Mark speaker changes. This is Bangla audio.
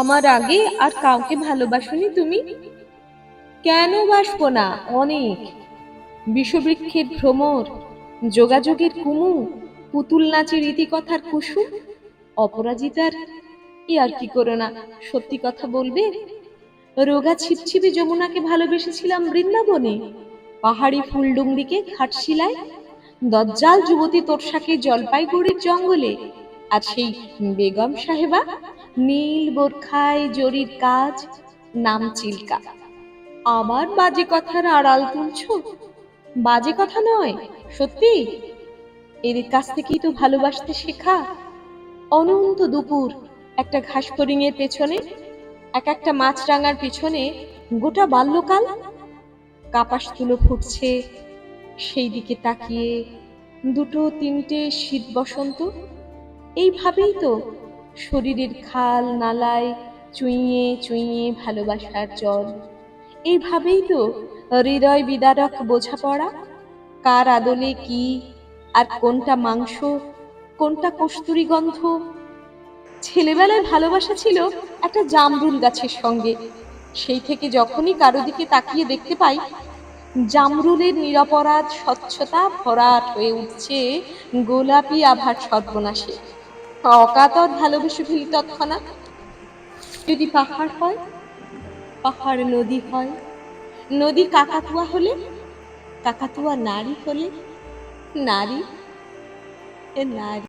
Speaker 1: আমার আগে আর কাউকে ভালোবাসনি তুমি? কেন বাসবো না অনেক? বিষবৃক্ষের ভ্রমর, যোগাযোগের কুমু, পুতুল নাচের ইতিকথার কুসুম অপরাজিতার? এ আর কি করো না, সত্যি কথা বলবে? রোগা ছিপছিপে যমুনাকে ভালোবেসেছিলাম বৃন্দাবনে। পাহাড়ি ফুলডুংরিকে ঘাটশিলায় দজ্জাল যুবতী তোরসাকে জলপাইগুড়ির জঙ্গলে। আর সেই বেগম সাহেবা? নীল বোরখায় জরির কাজ, নাম চিল্কা। আবার বাজে কথার আড়াল তুলছো? বাজে কথা নয়, সত্যি? এদের কাছ থেকেই তো ভালোবাসতে শেখা। অনন্ত দুপুর, একটা ঘাস ফড়িংয়ের পেছনে, এক একটা মাছরাঙার পিছনে, গোটা বাল্যকাল? কাপাস তুলো ফুটছে, সেই দিকে তাকিয়ে, দুটো তিনটে শীত বসন্ত? এইভাবেই তো শরীরের খাল নালায় চুইয়ে চুইয়ে ভালোবাসার জল। এইভাবেই তো হৃদয় বিদারক বোঝাপড়া। কার আদলে কি আর কোনটা মাংস, কোনটা কস্তুরি গন্ধ? ছেলেবেলায় ভালোবাসা ছিল একটা জামরুল গাছের সঙ্গে। সেই থেকে যখনই কারও দিকে তাকিয়ে দেখতে পাই, জামরুলের নিরপরাধ স্বচ্ছতা ভরাট হয়ে উঠছে গোলাপি আভার সর্বনাশে। অকাতর ভালোবেসে ফেলি তৎক্ষণাৎ। যদি পাহাড় হয়, পাহাড় নদী হয়, নদী কাকাতুয়া হলে, কাকাতুয়া নারী হলে, নারী এ নারী।